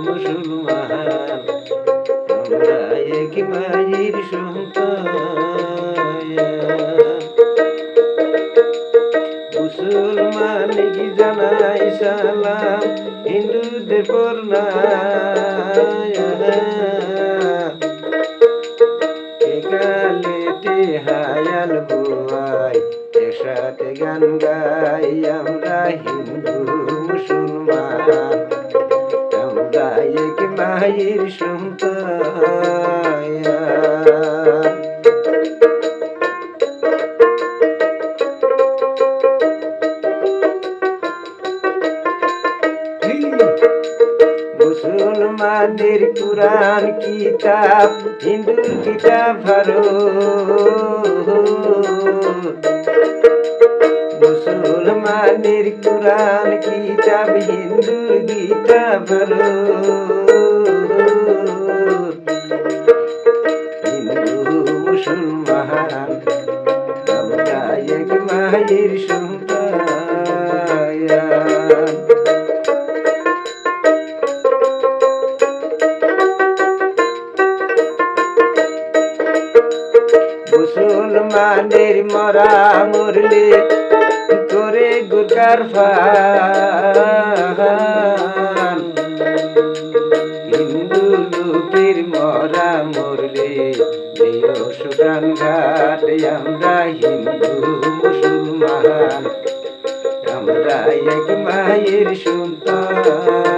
মুসলমান আমরা এক মায়ের সন্তান মুসলমান কি জানাই সালাম হিন্দুদের পড়নায় কালেতে হায়াল বুয়াই গান গাই আমরা হিন্দু মুসলমান এক মায়ের সন্তান মুসলমানের কুরআন কিতাব হিন্দুর কিতাব ভারত মুসলমানের কুরআন কিতাব হিন্দুর গীতা ভারত হিন্দু, মুসলমান আমরা এক মায়ের সন্তান। মুসলমানের মরা মরলে ফান হিন্দু মরা মরলে সুগান ঘাটে আমরা হিন্দু মুসলমান। আমরা এক মায়ের সন্তান।